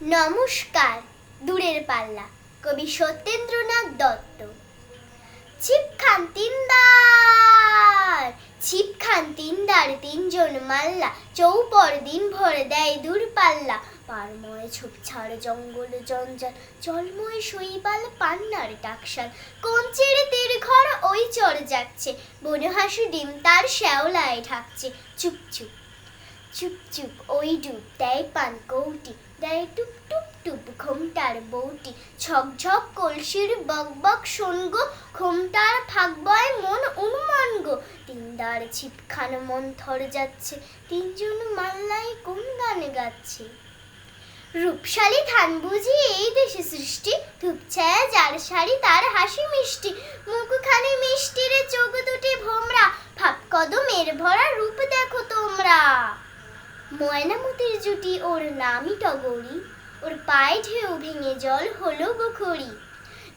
নমস্কার, দূরের পাল্লা, কবি সত্যেন্দ্রনাথ দত্ত। ছিপ খান তিনদার, ছিপ খান তিনদার, তিনজন মাল্লা, চৌপর দিন ভর দেয় দূর পাল্লা। পারময় ঝোপঝাড় জঙ্গল জঞ্জাল, জলময় শৈবাল, পান্নার টাকশাল কঞ্চের তীর ঘর ওই চর যাচ্ছে, বনহাসু ডিম তার শ্যাওলায় ঢাকছে। চুপ চুপ। চুপ চুপ, ওই ডুব দেয় পান কৌটি। দেয় টুপ টুপ টুপ ঘোমটার বউটি ঝক কলসির বক বক শোনগ, ঘোমটার ফাঁক বয় মন উন্মন গো। তিনদার ছিপখান মন থর যাচ্ছে, তিনজন মাল্লাই কোন গানে গাচ্ছে? রূপশালী ধান বুঝি এই দেশে সৃষ্টি, ধূপছায়া যার শাড়ি তার হাসি মিষ্টি। মুখখানি মিষ্টি রে চোখ দুটি ভোমরা ভাব কদমের ভরা রূপ ময়নামতির জুটি ওর নামই টগরি। ওর পায়ে ঢেউ ভেঙে জল হলো বখরি।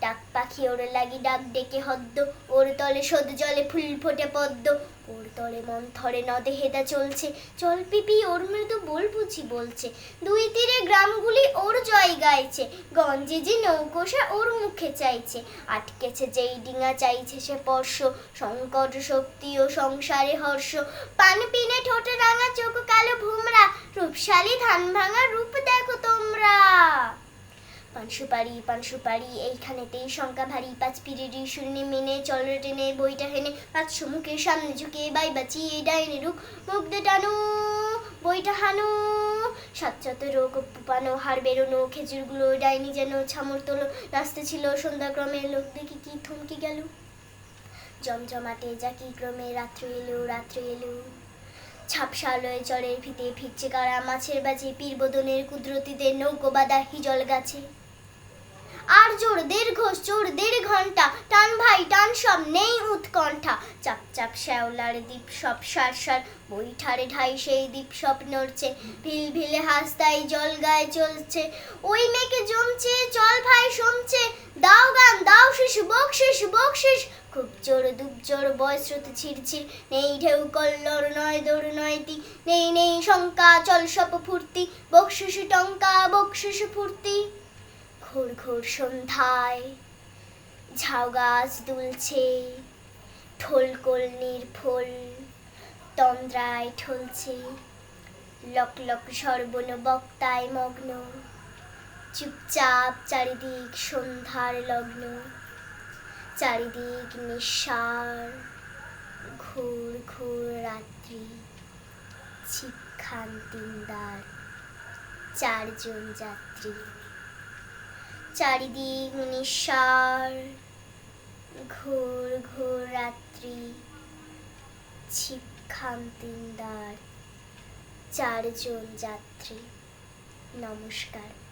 ডাক পাখি ওর লাগি ডাক ডেকে হদ্দ। ওর তলে সদ জলে ফুল ফোটে পদ্ম। ওর তলে মন থরে নদে হেদা চলছে। জল পিপি, ওর মৃদু বল বুঝি বলছে। দুই তীরে গ্রামগুলি ওর জয় গাইছে। গঞ্জে যে নৌকোষা ওর মুখে চাইছে। আটকেছে যেই ডিঙা, চাইছে সে পর্শ সংকট, শক্তি ও সংসারে হর্ষ। পান পিনে ঠোঁটে রাঙা চোখ কালো ভুমরা রূপশালী ধান ভাঙা রূপ দেখো তোমরা। পান সুপারি পান সুপারি এইখানেতেই শঙ্কা ভারী, পাঁচ পিরিয়ডি শূন্য মেনে চল টেনে, বইটা হেনে পাঁচ মুখের সামনে ঝুঁকে বাই বাঁচিয়ে ডাইনে রুক মুখ দে টানো, বইটা হানো। সাতচত রোগ পানো হাড় বেরোনো, খেজুরগুলো ডাইনি যেন ছামর তোলো, নাচতে ছিল সন্ধ্যাক্রমে লোক দেখি কি থমকে গেল। জমজমাটে জাকি ক্রমে রাত্রি এলো রাত্রি এলো। ছাপসালয়ে জলের ভিতে ফিরছে কারা মাছের বাজে পীর বদনের কুদরতিদের নৌকো বাদা হিজল গাছে। জোর দেড় ঘণ্টা টান ভাই, টান সব, নেই উৎকণ্ঠা। চাপ চাপ শ্যাওলার দ্বীপ সব সার সার, বৈঠারে ঢাই সেই দ্বীপ সব নড়ছে। ভিল ভিলে হাসতাই জল গায়ে চলছে। ওই মেয়েকে জমছে, চল ভাই শুনছে দাও গান, দাও শিশু বকশিস বকশিস খুব জোর, দুব জোর বয়স্রোত ছিড়ছিড় নেই ঢেউ, কল্লর নয়, দৌড় নয় তি। নেই নেই শঙ্কা, চল সপ ফুর্তি। বকশিস টঙ্কা বকশিস ফুর্তি। ঘোর ঘোর সন্ধ্যায়, ঝাউ গাছ দুলছে ঠোলকোল নির্ফল তন্দ্রায় ঠলছে লক সর্বন বক্তায় মগ্ন, চুপচাপ চারিদিক সন্ধ্যার লগ্ন, চারিদিক নিঃসার, ঘোর ঘোর রাত্রি ছিপখান তিনদার চারজন যাত্রী। চারিদিক নিঃসার ঘোর ঘোর রাত্রি ছিপখান তিনদার চারজন যাত্রী নমস্কার।